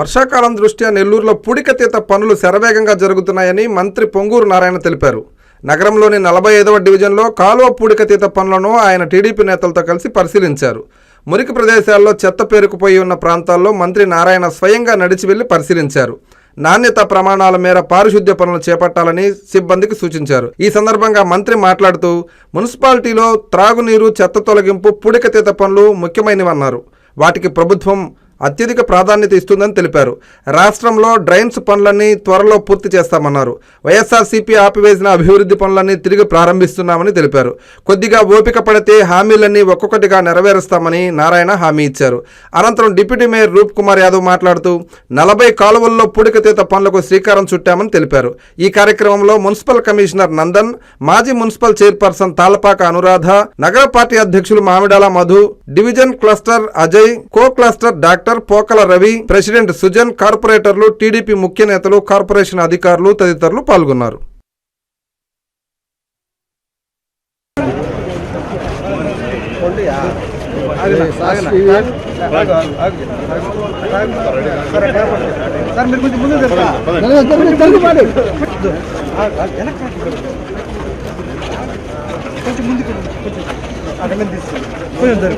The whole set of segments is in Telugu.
వర్షాకాలం దృష్ట్యా నెల్లూరులో పూడికతీత పనులు శరవేగంగా జరుగుతున్నాయని మంత్రి పొంగూరు నారాయణ తెలిపారు. నగరంలోని నలభై ఐదవ డివిజన్లో కాలువ పూడికతీత పనులను ఆయన టీడీపీ నేతలతో కలిసి పరిశీలించారు. మురికి ప్రదేశాల్లో చెత్త పేరుకుపోయి ఉన్న ప్రాంతాల్లో మంత్రి నారాయణ స్వయంగా నడిచి వెళ్ళి పరిశీలించారు. నాణ్యత ప్రమాణాల మేర పారిశుద్ధ్య పనులు చేపట్టాలని సిబ్బందికి సూచించారు. ఈ సందర్భంగా మంత్రి మాట్లాడుతూ మున్సిపాలిటీలో త్రాగునీరు చెత్త తొలగింపు పూడికతీత పనులు ముఖ్యమైనవన్నారు. వాటికి ప్రభుత్వం అత్యధిక ప్రాధాన్యత ఇస్తుందని తెలిపారు. రాష్ట్రంలో డ్రైన్స్ పనులన్నీ త్వరలో పూర్తి చేస్తామన్నారు. వైఎస్ఆర్సీపీ ఆపివేసిన అభివృద్ధి పనులన్నీ తిరిగి ప్రారంభిస్తున్నామని తెలిపారు. కొద్దిగా ఓపిక పడితే హామీలన్నీ ఒక్కొక్కటిగా నెరవేరుస్తామని నారాయణ హామీ ఇచ్చారు. అనంతరం డిప్యూటీ మేయర్ రూప్ కుమార్ యాదవ్ మాట్లాడుతూ నలభై కాలువల్లో పూడికతీత పనులకు శ్రీకారం చుట్టామని తెలిపారు. ఈ కార్యక్రమంలో మున్సిపల్ కమిషనర్ నందన్ మాజీ మున్సిపల్ చైర్పర్సన్ తాలపాక అనురాధ నగర పార్టీ అధ్యక్షులు Mamidala Madhu division cluster Ajay co cluster doctor Pokala Ravi president Sujan కార్పొరేటర్లు టీడీపీ ముఖ్య నేతలు కార్పొరేషన్ అధికారులు తదితరులు పాల్గొన్నారు. కొంచెం ముందుకు కొంచెం కొంచెం.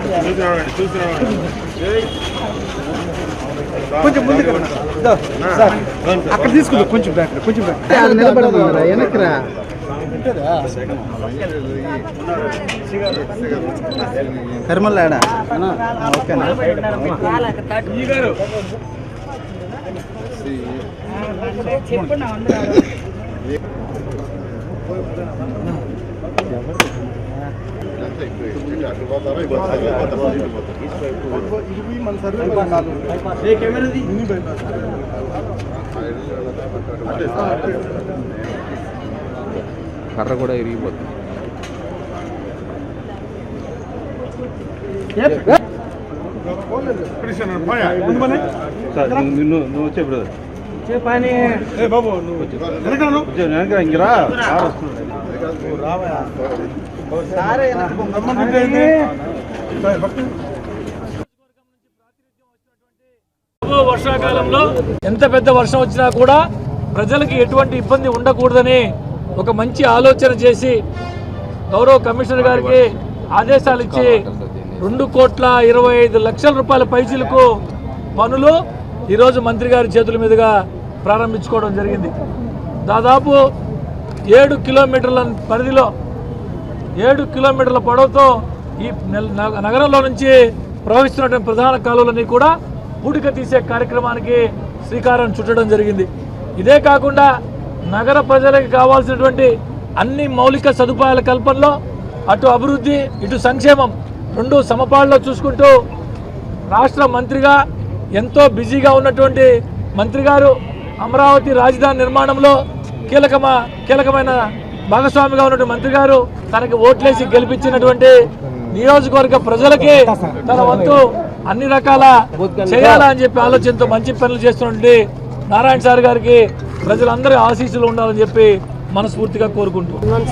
కొంచెం ముందుకు రండి. దా, సార్ అక్కడ తీసుకుందాం కొంచెం బ్యాక్ కొంచెం బ్యాక్ నిలబడమన్నారా వెనక్రా కర్మల్లాడా ఓకేనా? కర్ర కూడా ఇరిగిపోతుంది నువ్వు వచ్చే బ్రదర్ ఏ బాబు నువ్వు ఇంకరా వస్తున్నాడు వర్షాకాలంలో ఎంత పెద్ద వర్షం వచ్చినా కూడా ప్రజలకి ఎటువంటి ఇబ్బంది ఉండకూడదని ఒక మంచి ఆలోచన చేసి గౌరవ కమిషనర్ గారికి ఆదేశాలు ఇచ్చి రెండు కోట్ల ఇరవై ఐదు లక్షల రూపాయల పైసలకు పనులు ఈరోజు మంత్రి గారి చేతుల మీదుగా ప్రారంభించుకోవడం జరిగింది. దాదాపు ఏడు కిలోమీటర్ల పరిధిలో ఏడు కిలోమీటర్ల పొడవుతో ఈ నగరంలో నుంచి ప్రవహిస్తున్నటువంటి ప్రధాన కాలువలన్నీ కూడా పూడిక తీసే కార్యక్రమానికి శ్రీకారం చుట్టడం జరిగింది. ఇదే కాకుండా నగర ప్రజలకు కావాల్సినటువంటి అన్ని మౌలిక సదుపాయాల కల్పనలో అటు అభివృద్ధి ఇటు సంక్షేమం రెండు సమపాళ్ళలో చూసుకుంటూ రాష్ట్ర మంత్రిగా ఎంతో బిజీగా ఉన్నటువంటి మంత్రి గారు అమరావతి రాజధాని నిర్మాణంలో కీలకమా కీలకమైన భాగస్వామిగా ఉన్నటువంటి మంత్రి గారు తనకి ఓట్లేసి గెలిపించినటువంటి నియోజకవర్గ ప్రజలకి తన వంతు అన్ని రకాల చేయాలని అని చెప్పి ఆలోచనతో మంచి పనులు చేస్తున్నటువంటి నారాయణ సార్ గారికి ప్రజలందరి ఆశీస్సులు ఉండాలని చెప్పి మనస్ఫూర్తిగా కోరుకుంటున్నాను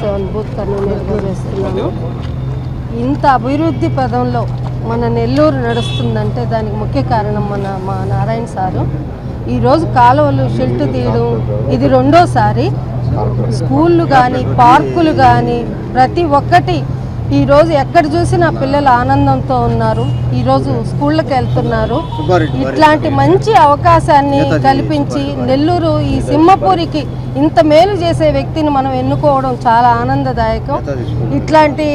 ఇంత అభివృద్ధి పదంలో మన నెల్లూరు నడుస్తుందంటే దానికి ముఖ్య కారణం మన మా నారాయణ సారు. ఈరోజు కాలువలు షెల్ట్ తీయడం ఇది రెండోసారి. స్కూళ్ళు కానీ పార్కులు కానీ ప్రతి ఒక్కటి ఈరోజు ఎక్కడ చూసినా పిల్లలు ఆనందంతో ఉన్నారు. ఈరోజు స్కూళ్ళకి వెళ్తున్నారు. ఇట్లాంటి మంచి అవకాశాన్ని కల్పించి నెల్లూరు ఈ సింహపూరికి ఇంత మేలు చేసే వ్యక్తిని మనం ఎన్నుకోవడం చాలా ఆనందదాయకం. ఇట్లాంటి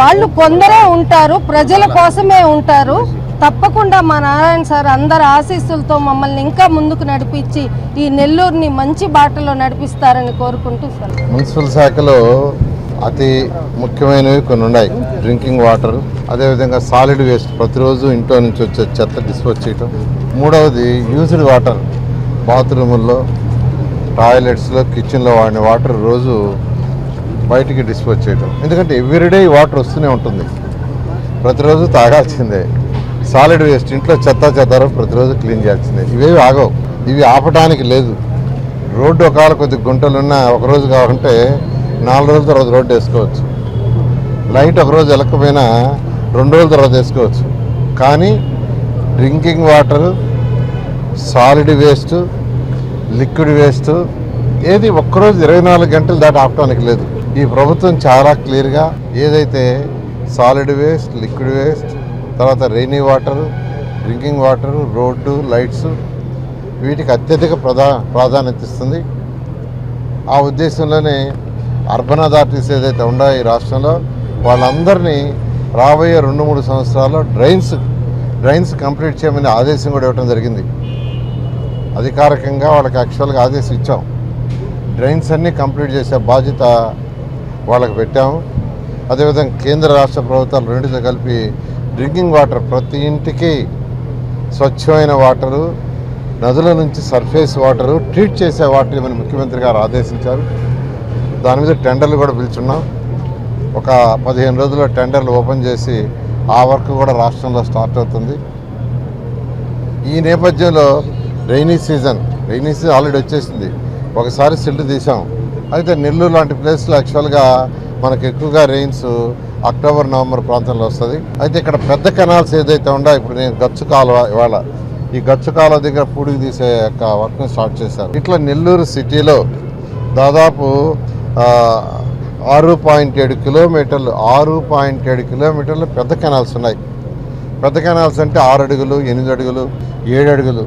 వాళ్ళు కొందరే ఉంటారు ప్రజల కోసమే ఉంటారు. తప్పకుండా మా నారాయణ సార్ అందరి ఆశీస్సులతో మమ్మల్ని ఇంకా ముందుకు నడిపించి ఈ నెల్లూరుని మంచి బాటలో నడిపిస్తారని కోరుకుంటూ మున్సిపల్ శాఖలో అతి ముఖ్యమైనవి కొన్ని ఉన్నాయి. డ్రింకింగ్ వాటర్ అదేవిధంగా సాలిడ్ వేస్ట్ ప్రతిరోజు ఇంట్లో నుంచి వచ్చే చెత్త డిస్పోజ్ చేయటం. మూడవది యూజ్డ్ వాటర్ బాత్రూముల్లో టాయిలెట్స్లో కిచెన్లో వాడిన వాటర్ రోజు బయటికి డిస్పోజ్ చేయటం. ఎందుకంటే ఎవ్రీడే ఈ వాటర్ వస్తూనే ఉంటుంది. ప్రతిరోజు తాగాల్సిందే. సాలిడ్ వేస్ట్ ఇంట్లో చెత్త చెత్తారో ప్రతిరోజు క్లీన్ చేయాల్సిందే. ఇవేవి ఆగవు. ఇవి ఆపటానికి లేదు. రోడ్డు ఒకవేళ కొద్ది గుంటలున్నా ఒకరోజు కావాలంటే నాలుగు రోజుల తర్వాత రోడ్డు వేసుకోవచ్చు. లైట్ ఒకరోజు వెళ్ళకపోయినా రెండు రోజుల తర్వాత వేసుకోవచ్చు. కానీ drinking water solid waste liquid waste ఏది ఒక్కరోజు ఇరవై నాలుగు గంటలు దాటి ఆపడానికి లేదు. ఈ ప్రభుత్వం చాలా క్లియర్గా ఏదైతే సాలిడ్ వేస్ట్ లిక్విడ్ వేస్ట్ తర్వాత rainy water drinking water road lights వీటికి అత్యధిక ప్రధా ప్రాధాన్యత ఇస్తుంది. ఆ ఉద్దేశంలోనే అర్బన్ అథారిటీస్ ఏదైతే ఉన్నాయో ఈ రాష్ట్రంలో వాళ్ళందరినీ రాబోయే రెండు మూడు సంవత్సరాల్లో డ్రైన్స్ డ్రైన్స్ కంప్లీట్ చేయమని ఆదేశం కూడా ఇవ్వడం జరిగింది. అధికారికంగా వాళ్ళకి యాక్చువల్గా ఆదేశం ఇచ్చాం. డ్రైన్స్ అన్నీ కంప్లీట్ చేసే బాధ్యత వాళ్ళకి పెట్టాము. అదేవిధంగా కేంద్ర రాష్ట్ర ప్రభుత్వాలు రెండుతో కలిపి డ్రింకింగ్ వాటర్ ప్రతి ఇంటికి స్వచ్ఛమైన వాటరు నదుల నుంచి సర్ఫేస్ వాటరు ట్రీట్ చేసే వాటర్ ఇవ్వని ముఖ్యమంత్రి గారు ఆదేశించారు. దాని మీద టెండర్లు కూడా పిలుచున్నాం. ఒక పదిహేను రోజుల్లో టెండర్లు ఓపెన్ చేసి ఆ వర్క్ కూడా రాష్ట్రంలో స్టార్ట్ అవుతుంది. ఈ నేపథ్యంలో rainy season rainy season already వచ్చేసింది. ఒకసారి సిల్ట్ తీసాం అయితే నెల్లూరు లాంటి ప్లేస్లో యాక్చువల్గా మనకు ఎక్కువగా రెయిన్స్ అక్టోబర్ నవంబర్ ప్రాంతంలో వస్తుంది. అయితే ఇక్కడ పెద్ద కెనాల్స్ ఏదైతే ఉందో ఇప్పుడు నేను గచ్చు కాలువ ఇవాళ ఈ గచ్చు కాలువ దగ్గర పూడికి తీసే యొక్క వర్క్ని స్టార్ట్ చేశారు. ఇట్లా నెల్లూరు సిటీలో దాదాపు ఆరు పాయింట్ ఏడు కిలోమీటర్లు ఆరు పాయింట్ ఏడు కిలోమీటర్లు పెద్ద కెనాల్స్ ఉన్నాయి. పెద్ద కెనాల్స్ అంటే ఆరు అడుగులు ఎనిమిది అడుగులు ఏడు అడుగులు.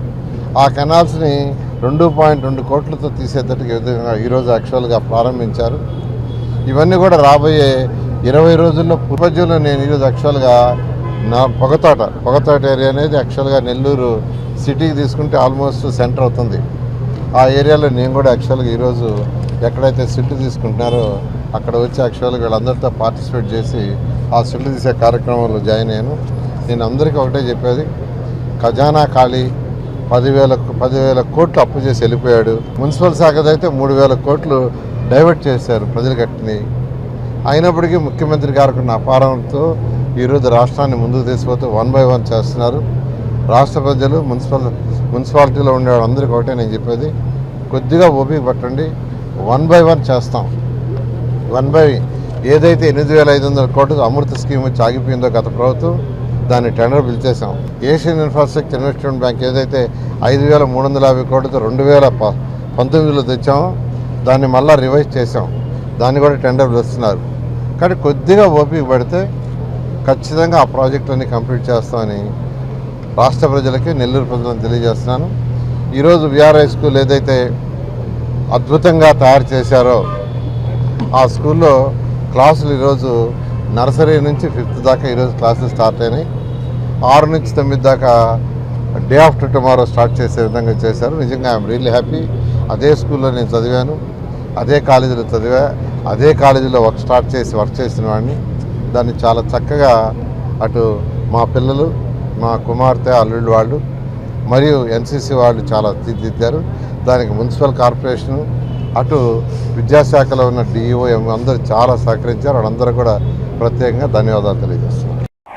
ఆ కెనాల్స్ని రెండు పాయింట్ రెండు కోట్లతో తీసేటట్టుగా విధంగా ఈరోజు యాక్చువల్గా ప్రారంభించారు. ఇవన్నీ కూడా రాబోయే ఇరవై రోజుల్లో పూర్వజ్యంలో నేను ఈరోజు యాక్చువల్గా నా పొగతోట పొగతోట ఏరియా అనేది యాక్చువల్గా నెల్లూరు సిటీకి తీసుకుంటే ఆల్మోస్ట్ సెంటర్ అవుతుంది. ఆ ఏరియాలో నేను కూడా యాక్చువల్గా ఈరోజు ఎక్కడైతే సిల్ట్ తీసుకుంటున్నారో అక్కడ వచ్చి యాక్చువల్గా వీళ్ళందరితో పార్టిసిపేట్ చేసి ఆ సిల్ట్ తీసే కార్యక్రమంలో జాయిన్ అయ్యాను. నేను అందరికీ ఒకటే చెప్పేది ఖజానా ఖాళీ పదివేల పదివేల కోట్లు అప్పు చేసి వెళ్ళిపోయాడు. మున్సిపల్ శాఖదైతే మూడు వేల కోట్లు డైవర్ట్ చేశారు ప్రజలు కట్టిని అయినప్పటికీ ముఖ్యమంత్రి గారికి ఉన్న అపారంతో ఈరోజు రాష్ట్రాన్ని ముందుకు తీసుకుపోతూ వన్ బై వన్ చేస్తున్నారు. రాష్ట్ర ప్రజలు మున్సిపల్ మున్సిపాలిటీలో ఉండే వాళ్ళందరికీ ఒకటే నేను చెప్పేది. కొద్దిగా ఓపిక పట్టండి. వన్ బై వన్ చేస్తాం. వన్ బై ఏదైతే ఎనిమిది వేల ఐదు వందల కోట్లు అమృత స్కీమ్ వచ్చి ఆగిపోయిందో గత ప్రభుత్వం దాన్ని టెండర్ పిలిచేసాం ఏషియన్ ఇన్ఫ్రాస్ట్రక్చర్ ఇన్వెస్ట్మెంట్ బ్యాంక్ ఏదైతే ఐదు వేల మూడు వందల యాభై కోట్లతో రెండు వేల ప- పంతొమ్మిదిలో తెచ్చామో దాన్ని మళ్ళీ రివైజ్ చేసాం దాన్ని కూడా టెండర్ పిలుస్తున్నారు కానీ కొద్దిగా ఓపిక పడితే ఖచ్చితంగా ఆ ప్రాజెక్టుని కంప్లీట్ చేస్తామని రాష్ట్ర ప్రజలకి నెల్లూరు ప్రజలను తెలియజేస్తున్నాను. ఈరోజు విఆర్ఐ స్కూల్ ఏదైతే అద్భుతంగా తయారు చేశారో ఆ స్కూల్లో క్లాసులు ఈరోజు నర్సరీ నుంచి ఫిఫ్త్ దాకా ఈరోజు క్లాసులు స్టార్ట్ అయినాయి. ఆరు నుంచి తొమ్మిది దాకా డే ఆఫ్టర్ టుమారో స్టార్ట్ చేసే విధంగా చేశారు. నిజంగా ఐఎమ్ రియల్లీ హ్యాపీ అదే స్కూల్లో నేను చదివాను అదే కాలేజీలో చదివా అదే కాలేజీలో వర్క్ స్టార్ట్ చేసి వర్క్ చేసిన వాడిని. దాన్ని చాలా చక్కగా అటు మా పిల్లలు మా కుమార్తె అల్లుళ్ళు వాళ్ళు మరియు ఎన్సీసీ వాళ్ళు చాలా తీర్చిదిద్దారు. దానికి మున్సిపల్ కార్పొరేషన్ అటు విద్యాశాఖలో ఉన్న డిఈఓ అందరూ చాలా సహకరించారు. వాళ్ళందరూ కూడా ప్రత్యేకంగా ధన్యవాదాలు తెలియజేస్తున్నారు.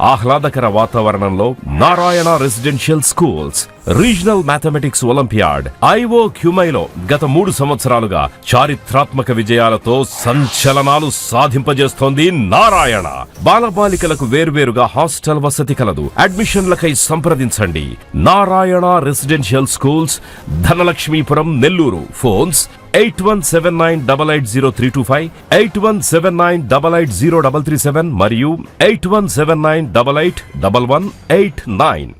ఆహ్లాదకర వాతావరణంలో Narayana residential schools regional mathematics olympiad I O క్యూమైలో గత మూడు సంవత్సరాలుగా చారిత్రాత్మక విజయాలతో సంచలనాలు సాధింపజేస్తోంది నారాయణ. బాలబాలికలకు వేర్వేరుగా హాస్టల్ వసతి కలదు. అడ్మిషన్లకై సంప్రదించండి. Narayana residential schools Dhanalakshmipuram Nellore. Phones eight one seven nine double eight zero three two five eight one seven nine double eight zero double three seven మరియు eight one seven nine double eight double one eight nine